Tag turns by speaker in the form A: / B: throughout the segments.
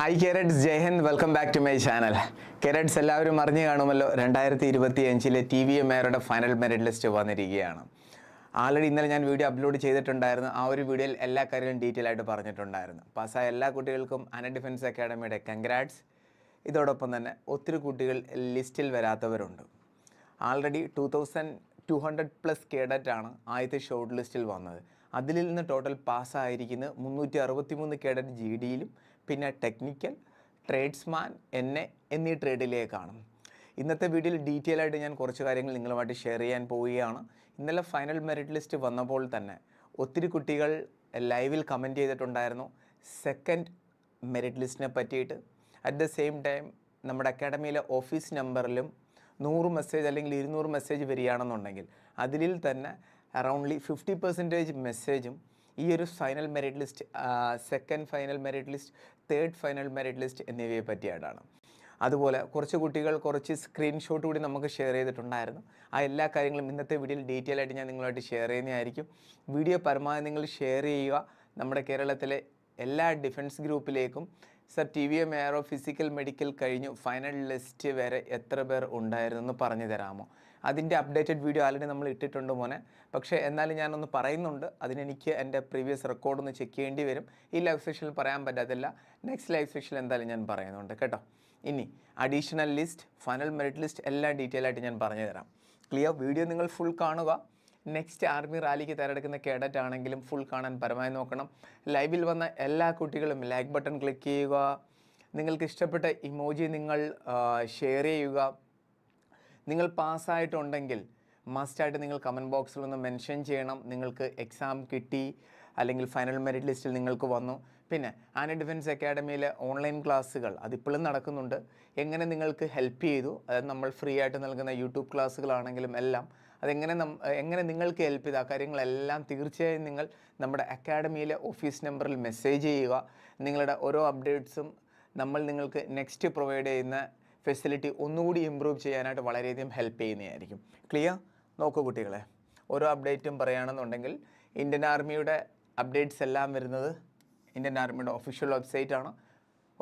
A: Hi കേരറ്റ്സ് Jai Hind welcome back to my channel കേരറ്റ്സ് എല്ലാവരും അറിഞ്ഞു കാണുമല്ലോ. രണ്ടായിരത്തി ഇരുപത്തി അഞ്ചിലെ ടി വി എം എയറുടെ ഫൈനൽ മെറിറ്റ് ലിസ്റ്റ് വന്നിരിക്കുകയാണ്. ആൾറെഡി ഇന്നലെ ഞാൻ വീഡിയോ അപ്ലോഡ് ചെയ്തിട്ടുണ്ടായിരുന്നു. ആ ഒരു വീഡിയോയിൽ എല്ലാ കാര്യങ്ങളും ഡീറ്റെയിൽ ആയിട്ട് പറഞ്ഞിട്ടുണ്ടായിരുന്നു. പാസ്സായ എല്ലാ കുട്ടികൾക്കും അന ഡിഫൻസ് അക്കാഡമിയുടെ കൺഗ്രാറ്റ്സ് ഇതോടൊപ്പം തന്നെ ഒത്തിരി കുട്ടികൾ ലിസ്റ്റിൽ വരാത്തവരുണ്ട്. Already two thousand two hundred plus cadet ആണ് ആദ്യത്തെ ഷോർട്ട് ലിസ്റ്റിൽ വന്നത്. അതിൽ നിന്ന് ടോട്ടൽ പാസ്സായിരിക്കുന്നത് മുന്നൂറ്റി അറുപത്തി മൂന്ന് കേഡറ്റ് ജി ഡിയിലും പിന്നെ ടെക്നിക്കൽ ട്രേഡ്സ്മാൻ എൻ എ എന്നീ ട്രേഡിലേക്കാണ് ഇന്നത്തെ വീഡിയോയിൽ ഡീറ്റെയിൽ ആയിട്ട് ഞാൻ കുറച്ച് കാര്യങ്ങൾ നിങ്ങളുമായിട്ട് ഷെയർ ചെയ്യാൻ പോവുകയാണ്. ഇന്നലെ ഫൈനൽ മെറിറ്റ് ലിസ്റ്റ് വന്നപ്പോൾ തന്നെ ഒത്തിരി കുട്ടികൾ ലൈവിൽ കമന്റ് ചെയ്തിട്ടുണ്ടായിരുന്നു. സെക്കൻഡ് മെറിറ്റ് ലിസ്റ്റിനെ പറ്റിയിട്ട്. അറ്റ് ദ സെയിം ടൈം നമ്മുടെ അക്കാഡമിയിലെ ഓഫീസ് നമ്പറിലും നൂറ് മെസ്സേജ് അല്ലെങ്കിൽ ഇരുന്നൂറ് മെസ്സേജ് വരികയാണെന്നുണ്ടെങ്കിൽ അതിൽ തന്നെ അറൗണ്ട്ലി ഫിഫ്റ്റി പെർസെന്റേജ് മെസ്സേജും ഈ ഒരു final merit list second final merit list third final merit list എന്നിവയെ പറ്റിയായിട്ടാണ് അതുപോലെ കുറച്ച് കുട്ടികൾ കുറച്ച് സ്ക്രീൻഷോട്ട് കൂടി നമുക്ക് ഷെയർ ചെയ്തിട്ടുണ്ടായിരുന്നു. ആ എല്ലാ കാര്യങ്ങളും ഇന്നത്തെ വീഡിയോയിൽ ഡീറ്റെയിൽ ആയിട്ട് ഞാൻ നിങ്ങളുമായിട്ട് ഷെയർ ചെയ്യുന്നതായിരിക്കും. വീഡിയോ പരമാവധി നിങ്ങൾ ഷെയർ ചെയ്യുക. നമ്മുടെ കേരളത്തിലെ എല്ലാ defence ഗ്രൂപ്പിലേക്കും sir T V M ARO physical medical കഴിഞ്ഞു. ഫൈനൽ ലിസ്റ്റ് വരെ എത്ര പേർ ഉണ്ടായിരുന്നു എന്ന് പറഞ്ഞു തരാമോ? അതിന്റെ അപ്ഡേറ്റഡ് വീഡിയോ ആൾറെഡി നമ്മൾ ഇട്ടിട്ടുണ്ട് മോനെ. പക്ഷേ എന്നാലും ഞാനൊന്ന് പറയുന്നുണ്ട് അതിനെനിക്ക് എന്റെ പ്രീവിയസ് റെക്കോർഡ് ഒന്ന് ചെക്ക് ചെയ്യേണ്ടി വരും. ഈ ലൈവ് സെഷനിൽ പറയാൻ പറ്റാത്തില്ല നെക്സ്റ്റ് ലൈവ് സെഷനിൽ എന്തായാലും ഞാൻ പറയുന്നുണ്ട് കേട്ടോ. ഇനി additional list final merit list എല്ലാം ഡീറ്റെയിൽ ആയിട്ട് ഞാൻ പറഞ്ഞു തരാം. ക്ലിയർ വീഡിയോ നിങ്ങൾ ഫുൾ കാണുക. നെക്സ്റ്റ് ആർമി റാലിക്ക് തയ്യാറെടുക്കുന്ന കേഡറ്റ് ആണെങ്കിലും ഫുൾ കാണാൻ പരമായി നോക്കണം. ലൈവിൽ വന്ന എല്ലാ കുട്ടികളും ലൈക്ക് ബട്ടൺ ക്ലിക്ക് ചെയ്യുക. നിങ്ങൾക്ക് ഇഷ്ടപ്പെട്ട ഇമോജി നിങ്ങൾ ഷെയർ ചെയ്യുക. നിങ്ങൾ പാസ്സായിട്ടുണ്ടെങ്കിൽ മസ്റ്റായിട്ട് നിങ്ങൾ കമന്റ് ബോക്സിൽ ഒന്ന് മെൻഷൻ ചെയ്യണം. നിങ്ങൾക്ക് എക്സാം കിട്ടി അല്ലെങ്കിൽ ഫൈനൽ മെറിറ്റ് ലിസ്റ്റിൽ നിങ്ങൾക്ക് വന്നു. പിന്നെ ആനി ഡിഫൻസ് അക്കാഡമിയിലെ ഓൺലൈൻ ക്ലാസ്സുകൾ അതിപ്പോഴും നടക്കുന്നുണ്ട്. എങ്ങനെ നിങ്ങൾക്ക് ഹെൽപ്പ് ചെയ്തു? അതായത് നമ്മൾ ഫ്രീ ആയിട്ട് നൽകുന്ന യൂട്യൂബ് ക്ലാസ്സുകളാണെങ്കിലും എല്ലാം. അതെങ്ങനെ നം എങ്ങനെ നിങ്ങൾക്ക് ഹെൽപ്പ് ചെയ്തു? ആ കാര്യങ്ങളെല്ലാം തീർച്ചയായും നിങ്ങൾ നമ്മുടെ അക്കാഡമിയിലെ ഓഫീസ് നമ്പറിൽ മെസ്സേജ് ചെയ്യുക. നിങ്ങളുടെ ഓരോ അപ്ഡേറ്റ്സും നമ്മൾ നിങ്ങൾക്ക് നെക്സ്റ്റ് പ്രൊവൈഡ് ചെയ്യുന്ന ഫെസിലിറ്റി ഒന്നുകൂടി ഇമ്പ്രൂവ് ചെയ്യാനായിട്ട് വളരെയധികം ഹെൽപ്പ് ചെയ്യുന്നതായിരിക്കും. ക്ലിയർ നോക്കൂ കുട്ടികളെ. ഓരോ അപ്ഡേറ്റും പറയുകയാണെന്നുണ്ടെങ്കിൽ ഇന്ത്യൻ ആർമിയുടെ അപ്ഡേറ്റ്സ് എല്ലാം വരുന്നത് ഇന്ത്യൻ ആർമിയുടെ ഒഫീഷ്യൽ വെബ്സൈറ്റാണ്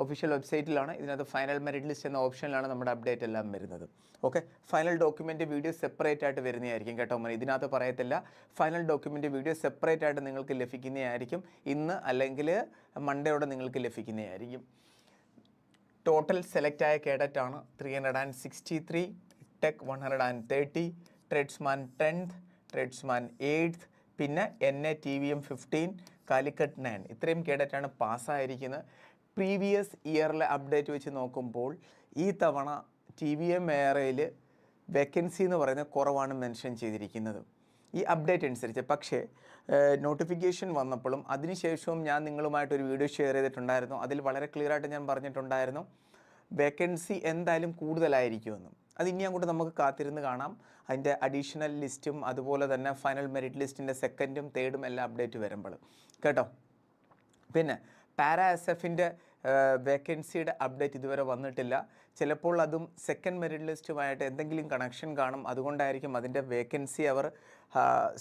A: ഒഫീഷ്യൽ വെബ്സൈറ്റിലാണ് ഇതിനകത്ത് ഫൈനൽ മെറിറ്റ് ലിസ്റ്റ് എന്ന ഓപ്ഷനിലാണ് നമ്മുടെ അപ്ഡേറ്റ് എല്ലാം വരുന്നത്. Okay final document video separate ആയിട്ട് വരുന്നതായിരിക്കും കേട്ടോ മോനെ. ഇതിനകത്ത് പറയത്തില്ല. ഫൈനൽ ഡോക്യുമെന്റ് വീഡിയോ സെപ്പറേറ്റ് ആയിട്ട് നിങ്ങൾക്ക് ലഭിക്കുന്നതായിരിക്കും. ഇന്ന് അല്ലെങ്കിൽ മൺഡേയോടെ നിങ്ങൾക്ക് ലഭിക്കുന്നതായിരിക്കും. ടോട്ടൽ സെലക്ട് ആയ കേഡറ്റ് ആണ്. Three hundred and sixty three tech one hundred and thirty tradesman tenth tradesman eighth പിന്നെ N A T V M fifteen Calicut nine ഇത്രയും കേഡറ്റാണ് പാസ്സായിരിക്കുന്നത് പ്രീവിയസ് ഇയറിലെ അപ്ഡേറ്റ് വെച്ച് നോക്കുമ്പോൾ ഈ തവണ ടി വി എം എയറയിൽ വേക്കൻസി എന്ന് പറയുന്നത് കുറവാണ് മെൻഷൻ ചെയ്തിരിക്കുന്നത്. ഈ അപ്ഡേറ്റ് അനുസരിച്ച്. പക്ഷേ നോട്ടിഫിക്കേഷൻ വന്നപ്പോഴും അതിനുശേഷവും ഞാൻ നിങ്ങളുമായിട്ടൊരു വീഡിയോ ഷെയർ ചെയ്തിട്ടുണ്ടായിരുന്നു. അതിൽ വളരെ ക്ലിയർ ആയിട്ട് ഞാൻ പറഞ്ഞിട്ടുണ്ടായിരുന്നു വേക്കൻസി എന്തായാലും കൂടുതലായിരിക്കുമെന്നും. അത് ഇനി അങ്ങോട്ട് നമുക്ക് കാത്തിരുന്ന് കാണാം. അതിന്റെ അഡീഷണൽ ലിസ്റ്റും അതുപോലെ തന്നെ ഫൈനൽ മെറിറ്റ് ലിസ്റ്റിന്റെ സെക്കൻഡും തേർഡും എല്ലാം അപ്ഡേറ്റ് വരുമ്പോൾ. കേട്ടോ? പിന്നെ പാരാ എസ് എഫിന്റെ വേക്കൻസിയുടെ അപ്ഡേറ്റ് ഇതുവരെ വന്നിട്ടില്ല. ചിലപ്പോൾ അതും സെക്കൻഡ് മെറിറ്റ് ലിസ്റ്റുമായിട്ട് എന്തെങ്കിലും കണക്ഷൻ കാണും. അതുകൊണ്ടായിരിക്കും അതിന്റെ വേക്കൻസി അവർ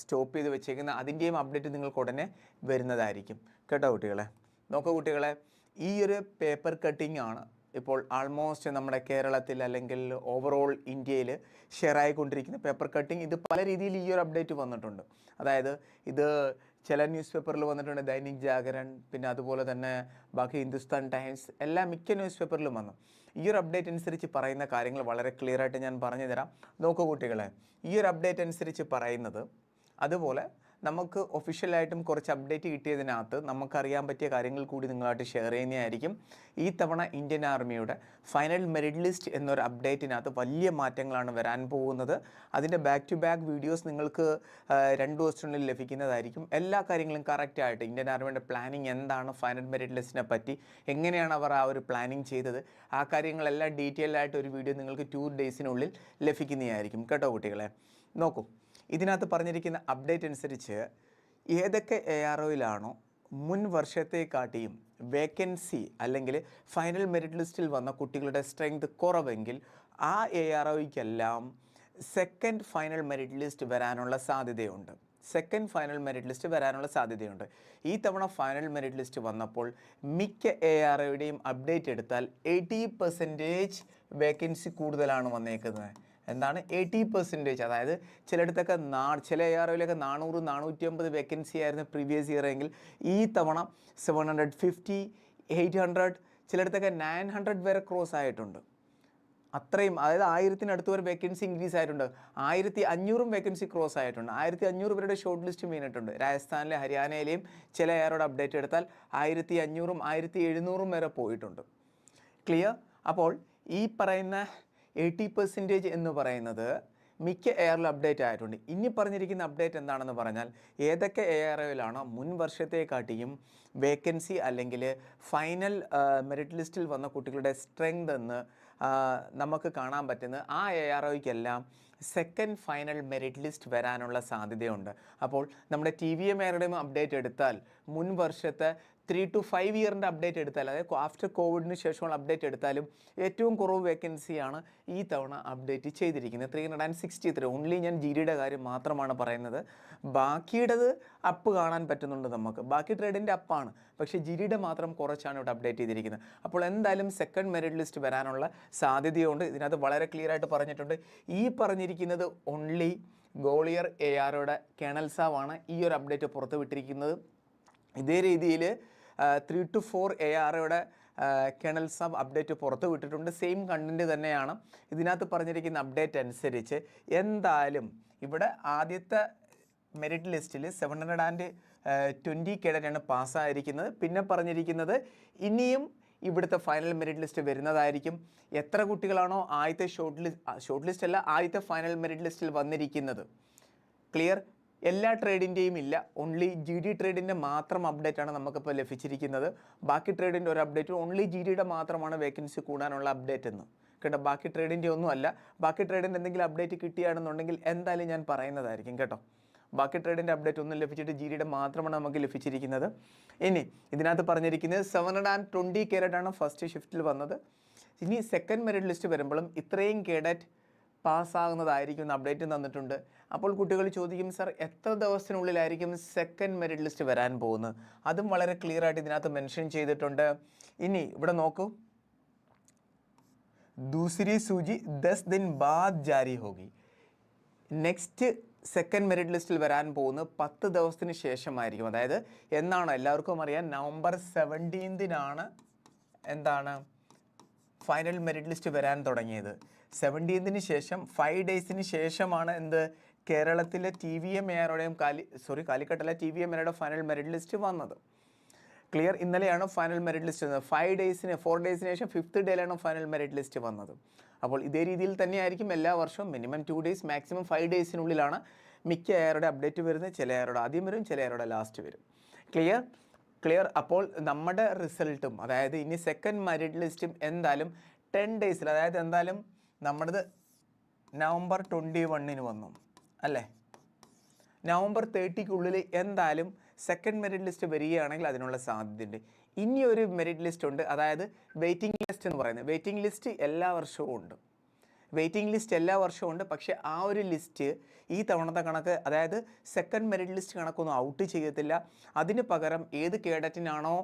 A: സ്റ്റോപ്പ് ചെയ്ത് വെച്ചേക്കുന്നത് അതിന്റെയും അപ്ഡേറ്റ് നിങ്ങൾക്ക് ഉടനെ വരുന്നതായിരിക്കും. കേട്ടോ കുട്ടികളെ? നോക്കൂ കുട്ടികളെ ഈ ഒരു പേപ്പർ കട്ടിംഗ് ആണ് ഇപ്പോൾ ആൾമോസ്റ്റ് നമ്മുടെ കേരളത്തിൽ അല്ലെങ്കിൽ ഓവറോൾ ഇന്ത്യയിൽ ഷെയർ ആയിക്കൊണ്ടിരിക്കുന്ന പേപ്പർ കട്ടിംഗ് ഇത് പല രീതിയിൽ ഈ ഒരു അപ്ഡേറ്റ് വന്നിട്ടുണ്ട്. അതായത് ഇത് ചില ന്യൂസ് പേപ്പറിൽ വന്നിട്ടുണ്ട് ദൈനിക് ജാഗരൺ പിന്നെ അതുപോലെ തന്നെ ബാക്കി ഹിന്ദുസ്ഥാൻ ടൈംസ് എല്ലാ മിക്ക ന്യൂസ് പേപ്പറിലും വന്നു. ഈ ഒരു അപ്ഡേറ്റ് അനുസരിച്ച് പറയുന്ന കാര്യങ്ങൾ വളരെ ക്ലിയർ ആയിട്ട് ഞാൻ പറഞ്ഞു തരാം നോക്കൂ കുട്ടികളെ ഈ ഒരു അപ്ഡേറ്റ് അനുസരിച്ച് പറയുന്നത് അതുപോലെ നമുക്ക് ഒഫീഷ്യലായിട്ടും കുറച്ച് അപ്ഡേറ്റ് കിട്ടിയതിനകത്ത് നമുക്കറിയാൻ പറ്റിയ കാര്യങ്ങൾ കൂടി നിങ്ങളായിട്ട് ഷെയർ ചെയ്യുന്നതായിരിക്കും. ഈ തവണ ഇന്ത്യൻ ആർമിയുടെ ഫൈനൽ മെറിറ്റ് ലിസ്റ്റ് എന്നൊരു അപ്ഡേറ്റിനകത്ത് വലിയ മാറ്റങ്ങളാണ് വരാൻ പോകുന്നത്. അതിന്റെ ബാക്ക് ടു ബാക്ക് വീഡിയോസ് നിങ്ങൾക്ക് രണ്ട് ദിവസത്തിനുള്ളിൽ ലഭിക്കുന്നതായിരിക്കും. എല്ലാ കാര്യങ്ങളും കറക്റ്റായിട്ട് ഇന്ത്യൻ ആർമിയുടെ പ്ലാനിങ് എന്താണ് ഫൈനൽ മെറിറ്റ് ലിസ്റ്റിനെ പറ്റി എങ്ങനെയാണ് അവർ ആ ഒരു പ്ലാനിങ് ചെയ്തത് ആ കാര്യങ്ങളെല്ലാം ഡീറ്റെയിൽ ആയിട്ട് ഒരു വീഡിയോ നിങ്ങൾക്ക് ടു ഡേയ്സിനുള്ളിൽ ലഭിക്കുന്നതായിരിക്കും. കേട്ടോ കുട്ടികളെ? നോക്കൂ. ഇതിനകത്ത് പറഞ്ഞിരിക്കുന്ന അപ്ഡേറ്റ് അനുസരിച്ച് ഏതൊക്കെ എ ആർ ഒയിലാണോ മുൻ വർഷത്തെക്കാട്ടിയും വേക്കൻസി അല്ലെങ്കിൽ ഫൈനൽ മെറിറ്റ് ലിസ്റ്റിൽ വന്ന കുട്ടികളുടെ സ്ട്രെങ്ത് കുറവെങ്കിൽ ആ എ ആർ ഒയ്ക്കെല്ലാം സെക്കൻഡ് ഫൈനൽ മെറിറ്റ് ലിസ്റ്റ് വരാനുള്ള സാധ്യതയുണ്ട്. സെക്കൻഡ് ഫൈനൽ മെറിറ്റ് ലിസ്റ്റ് വരാനുള്ള സാധ്യതയുണ്ട്. ഈ തവണ ഫൈനൽ മെറിറ്റ് ലിസ്റ്റ് വന്നപ്പോൾ മിക്ക എ ആർ ഒയുടെയും അപ്ഡേറ്റ് എടുത്താൽ എയ്റ്റി പെർസെന്റേജ് വേക്കൻസി കൂടുതലാണ് വന്നേക്കുന്നത്. എന്താണ് എയ്റ്റി പെർസെന്റേജ് അതായത് ചിലയിടത്തൊക്കെ നാ ചില എ ആർ നാനൂറ് നാനൂറ്റി അമ്പത് വേക്കൻസി ആയിരുന്നു പ്രീവിയസ് ഇയർ എങ്കിൽ ഈ തവണ seven hundred fifty eight hundred ചിലയിടത്തൊക്കെ nine hundred വരെ ക്രോസ് ആയിട്ടുണ്ട്. അത്രയും അതായത് ആയിരത്തിനടുത്ത് വരെ വേക്കൻസി ഇൻക്രീസ് ആയിട്ടുണ്ട്. ആയിരത്തി അഞ്ഞൂറും വേക്കൻസി ക്രോസ് ആയിട്ടുണ്ട്. ആയിരത്തി അഞ്ഞൂറ് പേരുടെ ഷോർട്ട് ലിസ്റ്റ് വീണിട്ടുണ്ട്. രാജസ്ഥാനിലെ ഹരിയാനയിലെയും ചില എയറോട് അപ്ഡേറ്റ് എടുത്താൽ ആയിരത്തി അഞ്ഞൂറും ആയിരത്തി എഴുന്നൂറും വരെ പോയിട്ടുണ്ട്. ക്ലിയർ അപ്പോൾ ഈ പറയുന്ന എയ്റ്റി പെർസെന്റേജ് എന്ന് പറയുന്നത് മിക്ക എയറിൽ അപ്ഡേറ്റ് ആയിട്ടുണ്ട്. ഇനി പറഞ്ഞിരിക്കുന്ന അപ്ഡേറ്റ് എന്താണെന്ന് പറഞ്ഞാൽ ഏതൊക്കെ എയറിലാണോ മുൻ വർഷത്തെക്കാട്ടിയും വേക്കൻസി അല്ലെങ്കിൽ ഫൈനൽ മെറിറ്റ് ലിസ്റ്റിൽ വന്ന കുട്ടികളുടെ സ്ട്രെങ്ത് എന്ന് നമുക്ക് കാണാൻ പറ്റുന്നത് ആ എ ആർ ഒയ്ക്കെല്ലാം സെക്കൻഡ് ഫൈനൽ മെറിറ്റ് ലിസ്റ്റ് വരാനുള്ള സാധ്യതയുണ്ട്. അപ്പോൾ നമ്മുടെ ടി വി എം എയറുടെയും അപ്ഡേറ്റ് എടുത്താൽ മുൻ വർഷത്തെ ത്രീ ടു ഫൈവ് ഇയറിന്റെ അപ്ഡേറ്റ് എടുത്താൽ അതായത് ആഫ്റ്റർ കോവിഡിന് ശേഷമുള്ള അപ്ഡേറ്റ് എടുത്താലും ഏറ്റവും കുറവ് വേക്കൻസിയാണ് ഈ തവണ അപ്ഡേറ്റ് ചെയ്തിരിക്കുന്നത്. Three hundred and sixty three only ഞാൻ ജി ഡിയുടെ കാര്യം മാത്രമാണ് പറയുന്നത്. ബാക്കിയുടേത് അപ്പ് കാണാൻ പറ്റുന്നുണ്ട് നമുക്ക്. ബാക്കി ട്രേഡിന്റെ അപ്പാണ് പക്ഷേ ജി ഡിയുടെ മാത്രം കുറച്ചാണ് ഇവിടെ അപ്ഡേറ്റ് ചെയ്തിരിക്കുന്നത്. അപ്പോൾ എന്തായാലും സെക്കൻഡ് മെറിറ്റ് ലിസ്റ്റ് വരാനുള്ള സാധ്യതയുണ്ട്. ഇതിനകത്ത് വളരെ ക്ലിയർ ആയിട്ട് പറഞ്ഞിട്ടുണ്ട്. ഈ പറഞ്ഞിരിക്കുന്നത് ഓൺലി ഗോളിയർ എ ആറോടെ കേണൽസാവാണ് ഈ ഒരു അപ്ഡേറ്റ് പുറത്തുവിട്ടിരിക്കുന്നത്. ഇതേ രീതിയിൽ ത്രീ ടു ഫോർ എ ആറോടെ കേണൽ സബ് അപ്ഡേറ്റ് പുറത്ത് വിട്ടിട്ടുണ്ട്. സെയിം കണ്ടന്റ് തന്നെയാണ്. ഇതിനകത്ത് പറഞ്ഞിരിക്കുന്ന അപ്ഡേറ്റ് അനുസരിച്ച് എന്തായാലും ഇവിടെ ആദ്യത്തെ മെറിറ്റ് ലിസ്റ്റിൽ സെവൻ ഹൺഡ്രഡ് ആൻഡ് ട്വന്റി കേഡറ്റാണ് പാസ്സായിരിക്കുന്നത്. പിന്നെ പറഞ്ഞിരിക്കുന്നത് ഇനിയും ഇവിടുത്തെ ഫൈനൽ മെറിറ്റ് ലിസ്റ്റ് വരുന്നതായിരിക്കും. എത്ര കുട്ടികളാണോ ആദ്യത്തെ ഷോർട്ട് ലിസ്റ്റ് ഷോർട്ട് ലിസ്റ്റ് അല്ല ആദ്യത്തെ ഫൈനൽ മെറിറ്റ് ലിസ്റ്റിൽ വന്നിരിക്കുന്നത്? ക്ലിയർ എല്ലാ ട്രേഡിന്റെയും ഇല്ല. ഓൺലി ജി ഡി ട്രേഡിന്റെ മാത്രം അപ്ഡേറ്റ് ആണ് നമുക്കിപ്പോൾ ലഭിച്ചിരിക്കുന്നത്. ബാക്കി ട്രേഡിന്റെ ഒരു അപ്ഡേറ്റ് ഓൺലി ജി ഡിയുടെ മാത്രമാണ് വേക്കൻസി കൂടാനുള്ള അപ്ഡേറ്റ് എന്ന്. കേട്ടോ? ബാക്കി ട്രേഡിന്റെ ഒന്നും അല്ല. ബാക്കി ട്രേഡിന്റെ എന്തെങ്കിലും അപ്ഡേറ്റ് കിട്ടിയാണെന്നുണ്ടെങ്കിൽ എന്തായാലും ഞാൻ പറയുന്നതായിരിക്കും കേട്ടോ. ബാക്കി ട്രേഡിന്റെ അപ്ഡേറ്റ് ഒന്നും ലഭിച്ചിട്ട് ജി ഡിയുടെ മാത്രമാണ് നമുക്ക് ലഭിച്ചിരിക്കുന്നത്. ഇനി ഇതിനകത്ത് പറഞ്ഞിരിക്കുന്നത് സെവൻ ഹൺഡ്രഡ് ആൻഡ് ട്വന്റി കേരറ്റാണ് ഫസ്റ്റ് ഷിഫ്റ്റിൽ വന്നത്. ഇനി സെക്കൻഡ് മെറിറ്റ് ലിസ്റ്റ് വരുമ്പോഴും ഇത്രയും കേഡറ്റ് പാസ്സാകുന്നതായിരിക്കും അപ്ഡേറ്റ് തന്നിട്ടുണ്ട്. അപ്പോൾ കുട്ടികൾ ചോദിക്കും സർ എത്ര ദിവസത്തിനുള്ളിലായിരിക്കും സെക്കൻഡ് മെറിറ്റ് ലിസ്റ്റ് വരാൻ പോകുന്നത്? അതും വളരെ ക്ലിയർ ആയിട്ട് ഇതിനകത്ത് മെൻഷൻ ചെയ്തിട്ടുണ്ട്. ഇനി ഇവിടെ നോക്കൂ. ദൂസരി സൂചി ദസ് ദിൻ ബാദ് ജാരി ഹോഗി. നെക്സ്റ്റ് സെക്കൻഡ് മെറിറ്റ് ലിസ്റ്റിൽ വരാൻ പോകുന്നത് പത്ത് ദിവസത്തിന് ശേഷമായിരിക്കും. അതായത് എന്നാണ് എല്ലാവർക്കും അറിയാം നവംബർ സെവന്റീൻതിനാണ് എന്താണ് ഫൈനൽ മെറിറ്റ് ലിസ്റ്റ് വരാൻ തുടങ്ങിയത്. സെവന്റീൻതിന് ശേഷം ഫൈവ് ഡേയ്സിന് ശേഷമാണ് എന്ത്? കേരളത്തിലെ ടി വി എം എയറുടെയും കാലി സോറി കാലിക്കട്ടല്ല ടി വി എം എയുടെ ഫൈനൽ മെറിറ്റ് ലിസ്റ്റ് വന്നത്. ക്ലിയർ ഇന്നലെയാണ് ഫൈനൽ മെറിറ്റ് ലിസ്റ്റ് വന്നത്. ഫൈവ് ഡേയ്സിന് ഫോർ ഡേയ്സിന് ശേഷം ഫിഫ്ത്ത് ഡേയിലാണ് ഫൈനൽ മെറിറ്റ് ലിസ്റ്റ് വന്നത്. അപ്പോൾ ഇതേ രീതിയിൽ തന്നെയായിരിക്കും എല്ലാ വർഷവും. Minimum two days maximum five ഡേയ്സിനുള്ളിലാണ് മിക്ക എയറുടെ അപ്ഡേറ്റ് വരുന്നത്. ചില എയറുടെ ആദ്യം വരും ചില എയറുടെ ലാസ്റ്റ് വരും. ക്ലിയർ ക്ലിയർ അപ്പോൾ നമ്മുടെ റിസൾട്ടും അതായത് ഇനി സെക്കൻഡ് മെറിറ്റ് ലിസ്റ്റും എന്തായാലും ടെൻ ഡേയ്സിൽ അതായത് എന്തായാലും നമ്മുടേത് നവംബർ ട്വന്റി വണ്ണിന് വന്നു അല്ലേ? നവംബർ തേർട്ടിക്കുള്ളിൽ എന്തായാലും സെക്കൻഡ് മെറിറ്റ് ലിസ്റ്റ് വരികയാണെങ്കിൽ അതിനുള്ള സാധ്യതയുണ്ട്. ഇനി ഒരു മെറിറ്റ് ലിസ്റ്റ് ഉണ്ട് അതായത് വെയിറ്റിംഗ് ലിസ്റ്റ് എന്ന് പറയുന്നത്. വെയിറ്റിംഗ് ലിസ്റ്റ് എല്ലാ വർഷവും ഉണ്ട്. വെയിറ്റിംഗ് ലിസ്റ്റ് എല്ലാ വർഷവും ഉണ്ട് പക്ഷേ ആ ഒരു ലിസ്റ്റ് ഈ തവണത്തെ കണക്ക് അതായത് സെക്കൻഡ് മെറിറ്റ് ലിസ്റ്റ് കണക്കൊന്നും ഔട്ട് ചെയ്യത്തില്ല. അതിന് പകരം ഏത് കേഡറ്റിനാണോ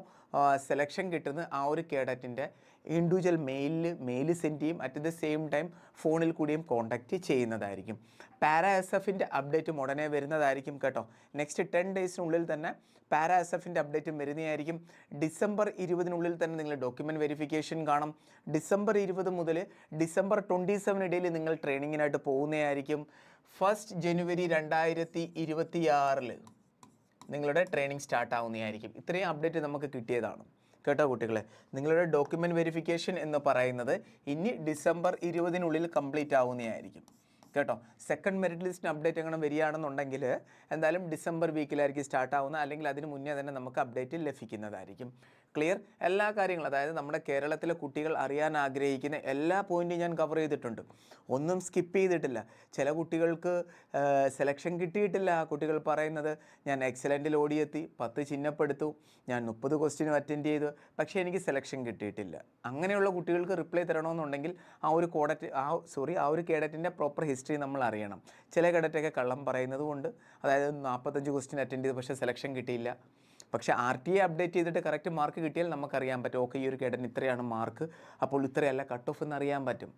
A: സെലക്ഷൻ കിട്ടുന്നത് ആ ഒരു കേഡറ്റിന്റെ ഇൻഡിവിജ്വൽ മെയിലിൽ മെയിൽ സെൻഡ് ചെയ്യും. അറ്റ് ദ സെയിം ടൈം ഫോണിൽ കൂടിയും കോൺടാക്റ്റ് ചെയ്യുന്നതായിരിക്കും. പാരാ എസ് എഫിന്റെ അപ്ഡേറ്റും ഉടനെ വരുന്നതായിരിക്കും കേട്ടോ. നെക്സ്റ്റ് ടെൻ ഡേയ്സിനുള്ളിൽ തന്നെ പാരാ എസ് എഫിന്റെ അപ്ഡേറ്റും വരുന്നതായിരിക്കും. ഡിസംബർ ഇരുപതിനുള്ളിൽ തന്നെ നിങ്ങൾ ഡോക്യുമെന്റ് വെരിഫിക്കേഷൻ കാണും. ഡിസംബർ ഇരുപത് മുതൽ ഡിസംബർ ട്വന്റി ഇടയിൽ നിങ്ങൾ ട്രെയിനിങ്ങിനായിട്ട് പോകുന്നതായിരിക്കും. ഫസ്റ്റ് ജനുവരി രണ്ടായിരത്തി ഇരുപത്തിയാറിൽ നിങ്ങളുടെ ട്രെയിനിങ് സ്റ്റാർട്ട് ആവുന്നതായിരിക്കും. ഇത്രയും അപ്ഡേറ്റ് നമുക്ക് കിട്ടിയതാണ്. കേട്ടോ കുട്ടികളെ. നിങ്ങളുടെ ഡോക്യുമെന്റ് വെരിഫിക്കേഷൻ എന്ന് പറയുന്നത് ഇനി ഡിസംബർ ഇരുപതിനുള്ളിൽ കംപ്ലീറ്റ് ആവുന്നതായിരിക്കും. കേട്ടോ. സെക്കൻഡ് മെറിറ്റ് ലിസ്റ്റിന് അപ്ഡേറ്റ് എങ്ങനെ വരികയാണെന്നുണ്ടെങ്കിൽ എന്തായാലും ഡിസംബർ വീക്കിലായിരിക്കും സ്റ്റാർട്ട് ആവുന്നത്. അല്ലെങ്കിൽ അതിന് മുന്നേ തന്നെ നമുക്ക് അപ്ഡേറ്റ് ലഭിക്കുന്നതായിരിക്കും. ക്ലിയർ എല്ലാ കാര്യങ്ങളും അതായത് നമ്മുടെ കേരളത്തിലെ കുട്ടികൾ അറിയാൻ ആഗ്രഹിക്കുന്ന എല്ലാ പോയിന്റും ഞാൻ കവർ ചെയ്തിട്ടുണ്ട്. ഒന്നും സ്കിപ്പ് ചെയ്തിട്ടില്ല. ചില കുട്ടികൾക്ക് സെലക്ഷൻ കിട്ടിയിട്ടില്ല. കുട്ടികൾ പറയുന്നത് ഞാൻ എക്സലന്റിൽ ഓടിയെത്തി പത്ത് ചിഹ്നപ്പെടുത്തു ഞാൻ മുപ്പത് ക്വസ്റ്റ്യനും അറ്റൻഡ് ചെയ്തു പക്ഷേ എനിക്ക് സെലക്ഷൻ കിട്ടിയിട്ടില്ല. അങ്ങനെയുള്ള കുട്ടികൾക്ക് റിപ്ലൈ തരണമെന്നുണ്ടെങ്കിൽ ആ ഒരു കോഡറ്റ് ആ സോറി ആ ഒരു കേഡറ്റിന്റെ പ്രോപ്പർ ഹിസ്റ്ററി നമ്മൾ അറിയണം. ചില കേഡറ്റൊക്കെ കള്ളം പറയുന്നത് കൊണ്ട് അതായത് നാൽപ്പത്തഞ്ച് ക്വസ്റ്റ്യൻ അറ്റൻഡ് ചെയ്തു പക്ഷേ സെലക്ഷൻ കിട്ടിയില്ല. പക്ഷേ ആർ ടി എ അപ്ഡേറ്റ് ചെയ്തിട്ട് കറക്റ്റ് മാർക്ക് കിട്ടിയാൽ നമുക്കറിയാൻ പറ്റും. ഓക്കെ ഈ ഒരു കേഡറ്റിന് ഇത്രയാണ് മാർക്ക്. അപ്പോൾ ഇത്രയല്ല കട്ട് ഓഫ് എന്ന് അറിയാൻ പറ്റും.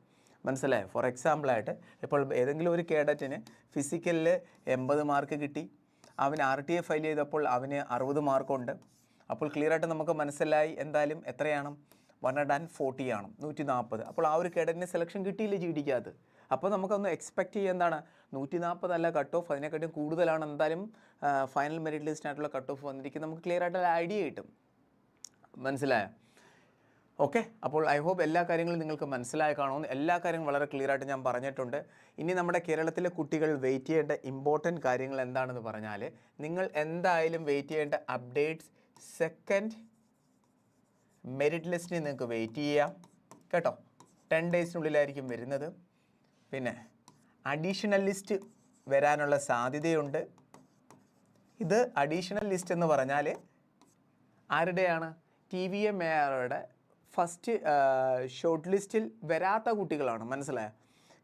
A: മനസ്സിലായോ? ഫോർ എക്സാമ്പിളായിട്ട് ഇപ്പോൾ ഏതെങ്കിലും ഒരു കേഡറ്റിന് ഫിസിക്കലിൽ എൺപത് മാർക്ക് കിട്ടി. അവൻ ആർ ടി എ ഫയൽ ചെയ്തപ്പോൾ അവന് അറുപത് മാർക്കുണ്ട്. അപ്പോൾ ക്ലിയർ ആയിട്ട് നമുക്ക് മനസ്സിലായി എന്തായാലും എത്രയാണ്? വൺ ഹൺഡ്രഡ് ആൻഡ് ഫോർട്ടി ആണ്. നൂറ്റി നാൽപ്പത് അപ്പോൾ ആ ഒരു കേഡറ്റിന് സെലക്ഷൻ കിട്ടിയില്ല ജി ഡിക്കകത്ത് അപ്പോൾ നമുക്കൊന്ന് എക്സ്പെക്റ്റ് ചെയ്യുക എന്താണ്? നൂറ്റി നാൽപ്പതല്ല കട്ട് ഓഫ് അതിനെക്കാട്ടും കൂടുതലാണ് എന്തായാലും ഫൈനൽ മെറിറ്റ് ലിസ്റ്റിനായിട്ടുള്ള കട്ട് ഓഫ് വന്നിരിക്കുന്നത്. നമുക്ക് ക്ലിയർ ആയിട്ടുള്ള ഐഡിയ കിട്ടും. മനസ്സിലായോ? ഓക്കെ അപ്പോൾ ഐ ഹോപ്പ് എല്ലാ കാര്യങ്ങളും നിങ്ങൾക്ക് മനസ്സിലായി കാണുമെന്ന് എല്ലാ കാര്യങ്ങളും വളരെ ക്ലിയർ ആയിട്ട് ഞാൻ പറഞ്ഞിട്ടുണ്ട്. ഇനി നമ്മുടെ കേരളത്തിലെ കുട്ടികൾ വെയിറ്റ് ചെയ്യേണ്ട ഇമ്പോർട്ടന്റ് കാര്യങ്ങൾ എന്താണെന്ന് പറഞ്ഞാൽ നിങ്ങൾ എന്തായാലും വെയിറ്റ് ചെയ്യേണ്ട അപ്ഡേറ്റ്സ് സെക്കൻഡ് മെറിറ്റ് ലിസ്റ്റിന് നിങ്ങൾക്ക് വെയിറ്റ് ചെയ്യാം. കേട്ടോ? ടെൻ ഡേയ്സിനുള്ളിലായിരിക്കും വരുന്നത്. പിന്നെ അഡീഷണൽ ലിസ്റ്റ് വരാനുള്ള സാധ്യതയുണ്ട്. ഇത് അഡീഷണൽ ലിസ്റ്റ് എന്ന് പറഞ്ഞാൽ ആരുടെയാണ്? ടി വി എം എയുടെ ഫസ്റ്റ് ഷോർട്ട് ലിസ്റ്റിൽ വരാത്ത കുട്ടികളാണ്. മനസ്സിലായോ?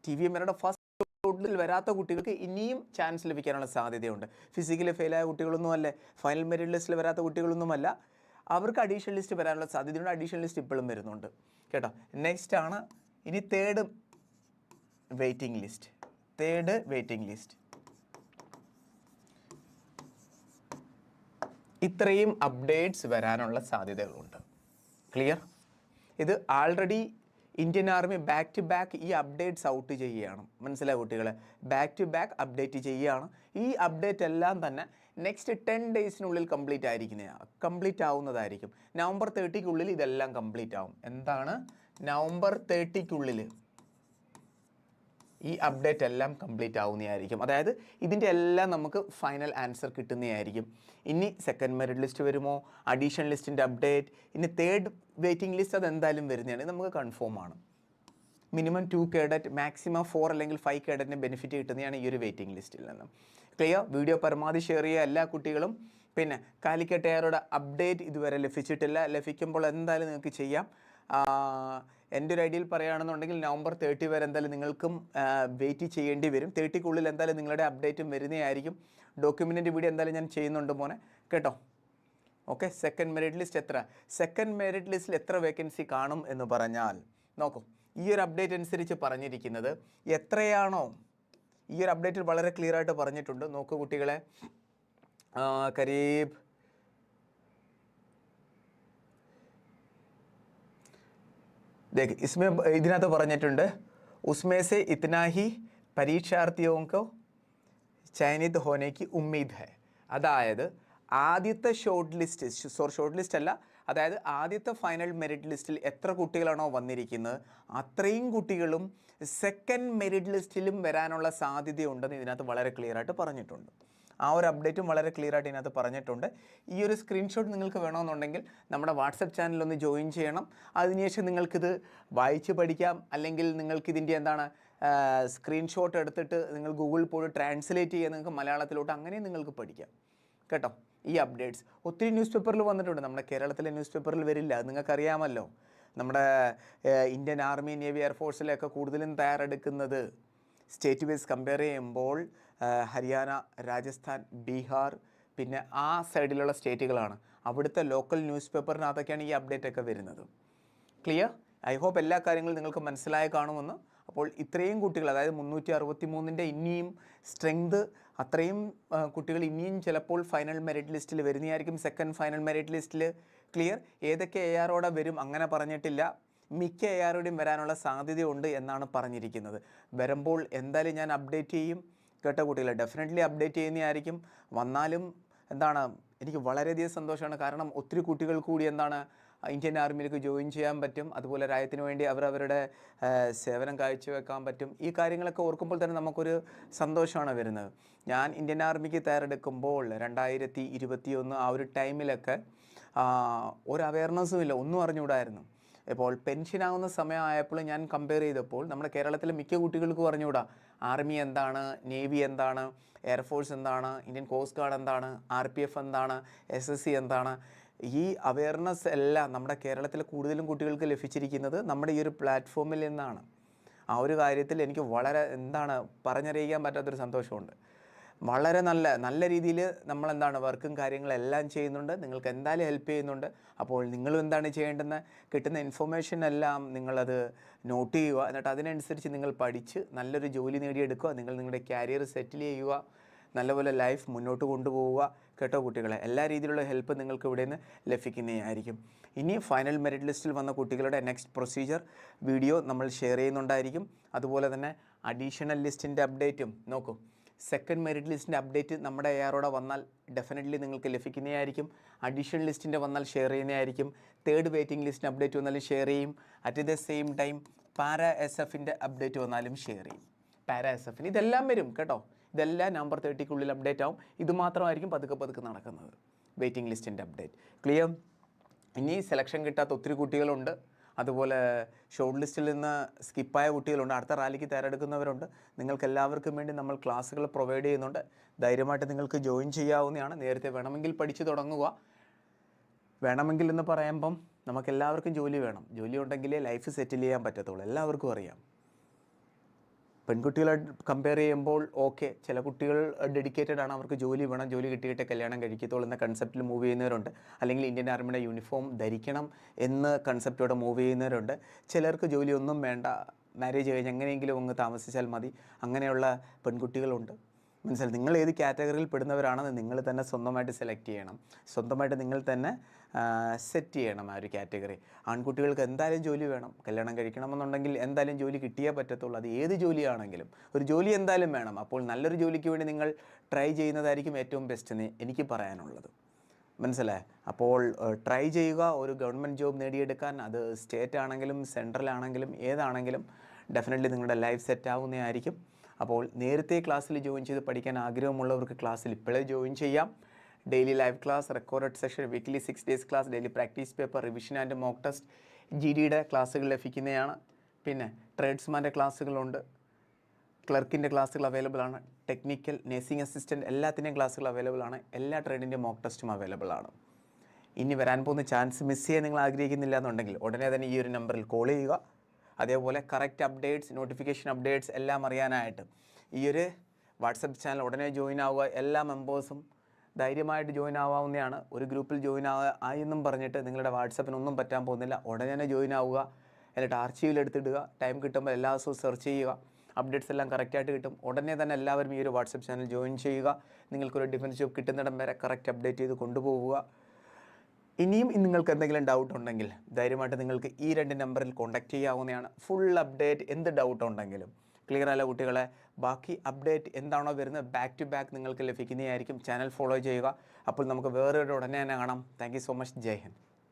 A: ടി വി എം എയുടെ ഫസ്റ്റ് ഷോർട്ട് ലിസ്റ്റിൽ വരാത്ത കുട്ടികൾക്ക് ഇനിയും ചാൻസ് ലഭിക്കാനുള്ള സാധ്യതയുണ്ട്. ഫിസിക്കലി ഫെയിലായ കുട്ടികളൊന്നും അല്ലേ ഫൈനൽ മെറിറ്റ് ലിസ്റ്റിൽ വരാത്ത കുട്ടികളൊന്നുമല്ല. അവർക്ക് അഡീഷണൽ ലിസ്റ്റ് വരാനുള്ള സാധ്യതയുണ്ട്. അഡീഷണൽ ലിസ്റ്റ് ഇപ്പോഴും വരുന്നുണ്ട്. കേട്ടോ? നെക്സ്റ്റ് ആണ്. ഇനി third waiting list third waiting list ഇത്രയും അപ്ഡേറ്റ്സ് വരാനുള്ള സാധ്യതകളുണ്ട്. ക്ലിയർ ഇത് already Indian army back to back ഈ അപ്ഡേറ്റ്സ് ഔട്ട് ചെയ്യുകയാണ്. മനസ്സിലായ കുട്ടികളെ? ബാക്ക് ടു ബാക്ക് അപ്ഡേറ്റ് ചെയ്യുകയാണ്. ഈ അപ്ഡേറ്റ് എല്ലാം തന്നെ നെക്സ്റ്റ് ടെൻ ഡേയ്സിനുള്ളിൽ കംപ്ലീറ്റ് ആയിരിക്കുന്ന കംപ്ലീറ്റ് ആവുന്നതായിരിക്കും. നവംബർ തേർട്ടിക്കുള്ളിൽ ഇതെല്ലാം കംപ്ലീറ്റ് ആവും. എന്താണ്? നവംബർ തേർട്ടിക്കുള്ളിൽ ഈ അപ്ഡേറ്റ് എല്ലാം കംപ്ലീറ്റ് ആവുന്നതായിരിക്കും. അതായത് ഇതിന്റെ എല്ലാം നമുക്ക് ഫൈനൽ ആൻസർ കിട്ടുന്നതായിരിക്കും. ഇനി സെക്കൻഡ് മെറിറ്റ് ലിസ്റ്റ് വരുമോ? അഡീഷണൽ ലിസ്റ്റിന്റെ അപ്ഡേറ്റ് ഇനി തേർഡ് വെയിറ്റിംഗ് ലിസ്റ്റ് അത് എന്തായാലും വരുന്നതാണ്. നമുക്ക് കൺഫേം ആണ്. Minimum two cadet maximum four അല്ലെങ്കിൽ ഫൈവ് കേഡറ്റിന് ബെനിഫിറ്റ് കിട്ടുന്നതാണ് ഈ ഒരു വെയിറ്റിംഗ് ലിസ്റ്റിൽ നിന്നും. ക്ലിയർ വീഡിയോ പരമാവധി ഷെയർ ചെയ്യുക എല്ലാ കുട്ടികളും. പിന്നെ കാലിക്കറ്റ് അപ്ഡേറ്റ് ഇതുവരെ ലഭിച്ചിട്ടില്ല. ലഭിക്കുമ്പോൾ എന്തായാലും നിങ്ങൾക്ക് ചെയ്യാം. എന്റെ ഒരു ഐഡിയയിൽ പറയുകയാണെന്നുണ്ടെങ്കിൽ നവംബർ തേർട്ടി വരെ എന്തായാലും നിങ്ങൾക്കും വെയിറ്റ് ചെയ്യേണ്ടി വരും. തേർട്ടിക്കുള്ളിൽ എന്തായാലും നിങ്ങളുടെ അപ്ഡേറ്റും വരുന്നതായിരിക്കും. ഡോക്യുമെന്റ് വീഡിയോ എന്തായാലും ഞാൻ ചെയ്യുന്നുണ്ട് മോനെ. കേട്ടോ? ഓക്കെ സെക്കൻഡ് മെറിറ്റ് ലിസ്റ്റ് എത്ര? സെക്കൻഡ് മെറിറ്റ് ലിസ്റ്റിൽ എത്ര വേക്കൻസി കാണും എന്ന് പറഞ്ഞാൽ നോക്കൂ ഈ ഒരു അപ്ഡേറ്റ് അനുസരിച്ച് പറഞ്ഞിരിക്കുന്നത് എത്രയാണോ? ഈ ഒരു അപ്ഡേറ്റിൽ വളരെ ക്ലിയർ ആയിട്ട് പറഞ്ഞിട്ടുണ്ട്. നോക്കൂ കുട്ടികളെ. കരീബ് ദേഖ് ഇസ്മേ ഇതിനകത്ത് പറഞ്ഞിട്ടുണ്ട് ഉസ്മേസെ ഇത്തനാഹി പരീക്ഷാർത്ഥിയോക്കോ ചൈനീത് ഹോനയ്ക്ക് ഉമ്മീദ് ഹെ. അതായത് ആദ്യത്തെ short list sorry short list അല്ല അതായത് ആദ്യത്തെ ഫൈനൽ മെറിറ്റ് ലിസ്റ്റിൽ എത്ര കുട്ടികളാണോ വന്നിരിക്കുന്നത് അത്രയും കുട്ടികളും സെക്കൻഡ് മെറിറ്റ് ലിസ്റ്റിലും വരാനുള്ള സാധ്യതയുണ്ടെന്ന് ഇതിനകത്ത് വളരെ ക്ലിയർ ആയിട്ട് പറഞ്ഞിട്ടുണ്ട്. ആ ഒരു അപ്ഡേറ്റും വളരെ ക്ലിയർ ആയിട്ട് ഇതിനകത്ത് പറഞ്ഞിട്ടുണ്ട്. ഈ ഒരു സ്ക്രീൻഷോട്ട് നിങ്ങൾക്ക് വേണമെന്നുണ്ടെങ്കിൽ നമ്മുടെ വാട്സപ്പ് ചാനലിൽ ഒന്ന് ജോയിൻ ചെയ്യണം. അതിനുശേഷം നിങ്ങൾക്കിത് വായിച്ച് പഠിക്കാം. അല്ലെങ്കിൽ നിങ്ങൾക്കിതിന്റെ എന്താണ് സ്ക്രീൻഷോട്ട് എടുത്തിട്ട് നിങ്ങൾ ഗൂഗിൾ പോയി ട്രാൻസ്ലേറ്റ് ചെയ്യാൻ നിങ്ങൾക്ക് മലയാളത്തിലോട്ട്. അങ്ങനെ നിങ്ങൾക്ക് പഠിക്കാം. കേട്ടോ? ഈ അപ്ഡേറ്റ്സ് ഒത്തിരി ന്യൂസ് പേപ്പറിൽ വന്നിട്ടുണ്ട്. നമ്മുടെ കേരളത്തിലെ ന്യൂസ് പേപ്പറിൽ വരില്ല. നിങ്ങൾക്കറിയാമല്ലോ. നമ്മുടെ ഇന്ത്യൻ ആർമി നേവി എയർഫോഴ്സിലൊക്കെ കൂടുതലും തയ്യാറെടുക്കുന്നത്. സ്റ്റേറ്റ് വൈസ് കമ്പയർ ചെയ്യുമ്പോൾ ഹരിയാന രാജസ്ഥാൻ ബീഹാർ പിന്നെ ആ സൈഡിലുള്ള സ്റ്റേറ്റുകളാണ്. അവിടുത്തെ ലോക്കൽ ന്യൂസ് പേപ്പറിനകത്തൊക്കെയാണ് ഈ അപ്ഡേറ്റ് ഒക്കെ വരുന്നത്. ക്ലിയർ ഐ ഹോപ്പ് എല്ലാ കാര്യങ്ങളും നിങ്ങൾക്ക് മനസ്സിലായി കാണുമെന്ന്. അപ്പോൾ ഇത്രയും കുട്ടികൾ അതായത് മുന്നൂറ്റി അറുപത്തി മൂന്നിന്റെ ഇനിയും സ്ട്രെങ്ത് അത്രയും കുട്ടികൾ ഇനിയും ചിലപ്പോൾ ഫൈനൽ മെറിറ്റ് ലിസ്റ്റിൽ വരുന്നതായിരിക്കും. സെക്കൻഡ് ഫൈനൽ മെറിറ്റ് ലിസ്റ്റിൽ ക്ലിയർ ഏതൊക്കെ എ ആറോടെ വരും അങ്ങനെ പറഞ്ഞിട്ടില്ല. മിക്ക എ ആറുടെയും വരാനുള്ള സാധ്യതയുണ്ട് എന്നാണ് പറഞ്ഞിരിക്കുന്നത്. വരുമ്പോൾ എന്തായാലും ഞാൻ അപ്ഡേറ്റ് ചെയ്യും. കേട്ട കുട്ടികളെ ഡെഫിനറ്റ്ലി അപ്ഡേറ്റ് ചെയ്യുന്നതായിരിക്കും. വന്നാലും എന്താണ് എനിക്ക് വളരെയധികം സന്തോഷമാണ്. കാരണം ഒത്തിരി കുട്ടികൾ കൂടി എന്താണ് ഇന്ത്യൻ ആർമിയിലേക്ക് ജോയിൻ ചെയ്യാൻ പറ്റും. അതുപോലെ രാജ്യത്തിന് വേണ്ടി അവർ അവരുടെ സേവനം കാഴ്ചവെക്കാൻ പറ്റും. ഈ കാര്യങ്ങളൊക്കെ ഓർക്കുമ്പോൾ തന്നെ നമുക്കൊരു സന്തോഷമാണ് വരുന്നത്. ഞാൻ ഇന്ത്യൻ ആർമിക്ക് തയ്യാറെടുക്കുമ്പോൾ രണ്ടായിരത്തി ഇരുപത്തി ഒന്ന് ആ ഒരു ടൈമിലൊക്കെ ഒരു അവയർനെസ്സും ഇല്ല. ഒന്നും അറിഞ്ഞുകൂടായിരുന്നു. ഇപ്പോൾ പെൻഷനാകുന്ന സമയമായപ്പോൾ ഞാൻ കമ്പയർ ചെയ്തപ്പോൾ നമ്മുടെ കേരളത്തിലെ മിക്ക കുട്ടികൾക്കും പറഞ്ഞുകൂടാ ആർമി എന്താണ് നേവി എന്താണ് എയർഫോഴ്സ് എന്താണ് ഇന്ത്യൻ കോസ്റ്റ് ഗാർഡ് എന്താണ് ആർ പി എഫ് എന്താണ് എസ് എസ് സി എന്താണ്. ഈ അവയർനെസ് എല്ലാം നമ്മുടെ കേരളത്തിലെ കൂടുതലും കുട്ടികൾക്ക് ലഭിച്ചിരിക്കുന്നത് നമ്മുടെ ഈ ഒരു പ്ലാറ്റ്ഫോമിൽ നിന്നാണ്. ആ ഒരു കാര്യത്തിൽ എനിക്ക് വളരെ എന്താണ് പറഞ്ഞറിയിക്കാൻ പറ്റാത്തൊരു സന്തോഷമുണ്ട്. വളരെ നല്ല നല്ല രീതിയിൽ നമ്മൾ എന്താണ് വർക്കും കാര്യങ്ങളെല്ലാം ചെയ്യുന്നുണ്ട്. നിങ്ങൾക്ക് എന്തായാലും ഹെൽപ്പ് ചെയ്യുന്നുണ്ട്. അപ്പോൾ നിങ്ങൾ എന്താണ് ചെയ്യേണ്ടതെന്ന് കിട്ടുന്ന ഇൻഫർമേഷൻ എല്ലാം നിങ്ങളത് നോട്ട് ചെയ്യുക. എന്നിട്ട് അതിനനുസരിച്ച് നിങ്ങൾ പഠിച്ച് നല്ലൊരു ജോലി നേടിയെടുക്കുക. നിങ്ങൾ നിങ്ങളുടെ കരിയർ സെറ്റിൽ ചെയ്യുക. നല്ലപോലെ ലൈഫ് മുന്നോട്ട് കൊണ്ടുപോവുക. കേട്ടോ കുട്ടികളെ? എല്ലാ രീതിയിലുള്ള ഹെൽപ്പ് നിങ്ങൾക്ക് ഇവിടെ നിന്ന് ലഭിക്കുന്നതായിരിക്കും. ഇനി ഫൈനൽ മെറിറ്റ് ലിസ്റ്റിൽ വന്ന കുട്ടികളുടെ നെക്സ്റ്റ് പ്രൊസീജിയർ വീഡിയോ നമ്മൾ ഷെയർ ചെയ്യുന്നുണ്ടായിരിക്കും. അതുപോലെ തന്നെ അഡീഷണൽ ലിസ്റ്റിന്റെ അപ്ഡേറ്റും നോക്കൂ. സെക്കൻഡ് മെറിറ്റ് ലിസ്റ്റിന്റെ അപ്ഡേറ്റ് നമ്മുടെ എയറോടെ വന്നാൽ ഡെഫിനറ്റ്ലി നിങ്ങൾക്ക് ലഭിക്കുന്നതായിരിക്കും. അഡീഷണൽ ലിസ്റ്റിന്റെ വന്നാൽ ഷെയർ ചെയ്യുന്നതായിരിക്കും. തേർഡ് വെയിറ്റിംഗ് ലിസ്റ്റിന്റെ അപ്ഡേറ്റ് വന്നാലും ഷെയർ ചെയ്യും. At the same time para S എഫിന്റെ അപ്ഡേറ്റ് വന്നാലും ഷെയർ ചെയ്യും. പാര എസ് എഫിന് ഇതെല്ലാം വരും കേട്ടോ. ഇതെല്ലാം നമ്പർ തേർട്ടിക്കുള്ളിൽ അപ്ഡേറ്റ് ആവും. ഇത് മാത്രമായിരിക്കും പതുക്കെ പതുക്കെ നടക്കുന്നത്. വെയിറ്റിംഗ് ലിസ്റ്റിന്റെ അപ്ഡേറ്റ് ക്ലിയർ ഇനി സെലക്ഷൻ കിട്ടാത്ത ഒത്തിരി കുട്ടികളുണ്ട്. അതുപോലെ ഷോർട്ട് ലിസ്റ്റിൽ നിന്ന് സ്കിപ്പായ കുട്ടികളുണ്ട്. അടുത്ത റാലിക്ക് തയ്യാറെടുക്കുന്നവരുണ്ട്. നിങ്ങൾക്ക് എല്ലാവർക്കും വേണ്ടി നമ്മൾ ക്ലാസ്സുകൾ പ്രൊവൈഡ് ചെയ്യുന്നുണ്ട്. ധൈര്യമായിട്ട് നിങ്ങൾക്ക് ജോയിൻ ചെയ്യാവുന്നതാണ്. നേരത്തെ വേണമെങ്കിൽ പഠിച്ചു തുടങ്ങുക. വേണമെങ്കിൽ എന്ന് പറയുമ്പം നമുക്ക് എല്ലാവർക്കും ജോലി വേണം. ജോലി ഉണ്ടെങ്കിലേ ലൈഫ് സെറ്റിൽ ചെയ്യാൻ പറ്റത്തുള്ളൂ. എല്ലാവർക്കും അറിയാം. പെൺകുട്ടികളെ കമ്പയർ ചെയ്യുമ്പോൾ ഓക്കെ ചില കുട്ടികൾ ഡെഡിക്കേറ്റഡ് ആണ്. അവർക്ക് ജോലി വേണം ജോലി കിട്ടിയിട്ട് കല്യാണം കഴിക്കത്തുള്ളൂ എന്ന കൺസെപ്റ്റിൽ മൂവ് ചെയ്യുന്നവരുണ്ട്. അല്ലെങ്കിൽ ഇന്ത്യൻ ആർമിയുടെ യൂണിഫോം ധരിക്കണം എന്ന കൺസെപ്റ്റോടെ മൂവ് ചെയ്യുന്നവരുണ്ട്. ചിലർക്ക് ജോലിയൊന്നും വേണ്ട. മാരേജ് കഴിഞ്ഞ് എങ്ങനെയെങ്കിലും അങ്ങ് താമസിച്ചാൽ മതി. അങ്ങനെയുള്ള പെൺകുട്ടികളുണ്ട്. മനസ്സിലായി? നിങ്ങൾ ഏത് കാറ്റഗറിയിൽ പെടുന്നവരാണെന്ന് നിങ്ങൾ തന്നെ സ്വന്തമായിട്ട് സെലക്ട് ചെയ്യണം. സ്വന്തമായിട്ട് നിങ്ങൾ തന്നെ സെറ്റ് ചെയ്യണം ആ ഒരു കാറ്റഗറി. ആൺകുട്ടികൾക്ക് എന്തായാലും ജോലി വേണം. കല്യാണം കഴിക്കണമെന്നുണ്ടെങ്കിൽ എന്തായാലും ജോലി കിട്ടിയേ പറ്റത്തുള്ളൂ. അത് ഏത് ജോലിയാണെങ്കിലും. ഒരു ജോലി എന്തായാലും വേണം. അപ്പോൾ നല്ലൊരു ജോലിക്ക് വേണ്ടി നിങ്ങൾ ട്രൈ ചെയ്യുന്നതായിരിക്കും ഏറ്റവും ബെസ്റ്റ് എന്ന് എനിക്ക് പറയാനുള്ളത്. മനസ്സിലായി? അപ്പോൾ ട്രൈ ചെയ്യുക. ഒരു ഗവൺമെന്റ് ജോബ് നേടിയെടുക്കാൻ. അത് സ്റ്റേറ്റ് ആണെങ്കിലും സെൻട്രൽ ആണെങ്കിലും ഏതാണെങ്കിലും ഡെഫിനറ്റ്ലി നിങ്ങളുടെ ലൈഫ് സെറ്റ് ആവുന്നതായിരിക്കും. അപ്പോൾ നേരത്തെ ക്ലാസ്സിൽ ജോയിൻ ചെയ്ത് പഠിക്കാൻ ആഗ്രഹമുള്ളവർക്ക് ക്ലാസ്സിൽ ഇപ്പോഴേ ജോയിൻ ചെയ്യാം. Daily live class record session weekly six days class daily practice paper revision and mock test G ഡിയുടെ ക്ലാസ്സുകൾ ലഭിക്കുന്നതാണ്. പിന്നെ ട്രേഡ്സ്മാന്റെ ക്ലാസ്സുകളുണ്ട്. ക്ലർക്കിന്റെ ക്ലാസ്സുകൾ അവൈലബിൾ ആണ്. ടെക്നിക്കൽ നേഴ്സിംഗ് അസിസ്റ്റന്റ് എല്ലാത്തിന്റെയും ക്ലാസ്സുകൾ അവൈലബിൾ ആണ്. എല്ലാ ട്രേഡിന്റെ മോക്ക് ടെസ്റ്റും അവൈലബിൾ ആണ്. ഇനി വരാൻ പോകുന്ന ചാൻസ് മിസ് ചെയ്യാൻ നിങ്ങൾ ആഗ്രഹിക്കുന്നില്ല എന്നുണ്ടെങ്കിൽ ഉടനെ തന്നെ ഈ ഒരു നമ്പറിൽ കോൾ ചെയ്യുക. അതേപോലെ കറക്റ്റ് അപ്ഡേറ്റ്സ് നോട്ടിഫിക്കേഷൻ അപ്ഡേറ്റ്സ് എല്ലാം അറിയാനായിട്ട്. ഈ ഒരു വാട്സപ്പ് ചാനൽ ഉടനെ ജോയിൻ ആവുക എല്ലാ മെമ്പേഴ്സും ധൈര്യമായിട്ട് ജോയിൻ ആവാവുന്നതാണ്. ഒരു ഗ്രൂപ്പിൽ ജോയിൻ ആവുക ആയെന്നും പറഞ്ഞിട്ട് നിങ്ങളുടെ വാട്സപ്പിനൊന്നും പറ്റാൻ പോകുന്നില്ല. ഉടനെ ജോയിൻ ആവുക എന്നിട്ട് ആർച്ചീവിൽ എടുത്തിടുക ടൈം കിട്ടുമ്പോൾ എല്ലാ ദിവസവും സെർച്ച് ചെയ്യുക അപ്ഡേറ്റ്സ് എല്ലാം കറക്റ്റായിട്ട് കിട്ടും. ഉടനെ തന്നെ എല്ലാവരും ഈ ഒരു വാട്സപ്പ് ചാനൽ ജോയിൻ ചെയ്യുക. നിങ്ങൾക്കൊരു ഡിഫൻസ് ജോബ് കിട്ടുന്നിടം വരെ കറക്റ്റ് അപ്ഡേറ്റ് ചെയ്ത് കൊണ്ടുപോവുക. ഇനിയും നിങ്ങൾക്ക് എന്തെങ്കിലും ഡൗട്ട് ഉണ്ടെങ്കിൽ ധൈര്യമായിട്ട് നിങ്ങൾക്ക് ഈ രണ്ട് നമ്പറിൽ കോൺടാക്റ്റ് ചെയ്യാവുന്നതാണ്. ഫുൾ അപ്ഡേറ്റ് എന്ത് ഡൗട്ട് ഉണ്ടെങ്കിലും. ക്ലിയർ അല്ല കുട്ടികളെ? ബാക്കി അപ്ഡേറ്റ് എന്താണോ വരുന്നത് ബാക്ക് ടു ബാക്ക് നിങ്ങൾക്ക് ലഭിക്കുന്നതായിരിക്കും. ചാനൽ ഫോളോ ചെയ്യുക. അപ്പോൾ നമുക്ക് വേറൊരു ഉടനെ തന്നെ കാണാം. താങ്ക് സോ മച്ച് ജയ് ഹിന്ദ്.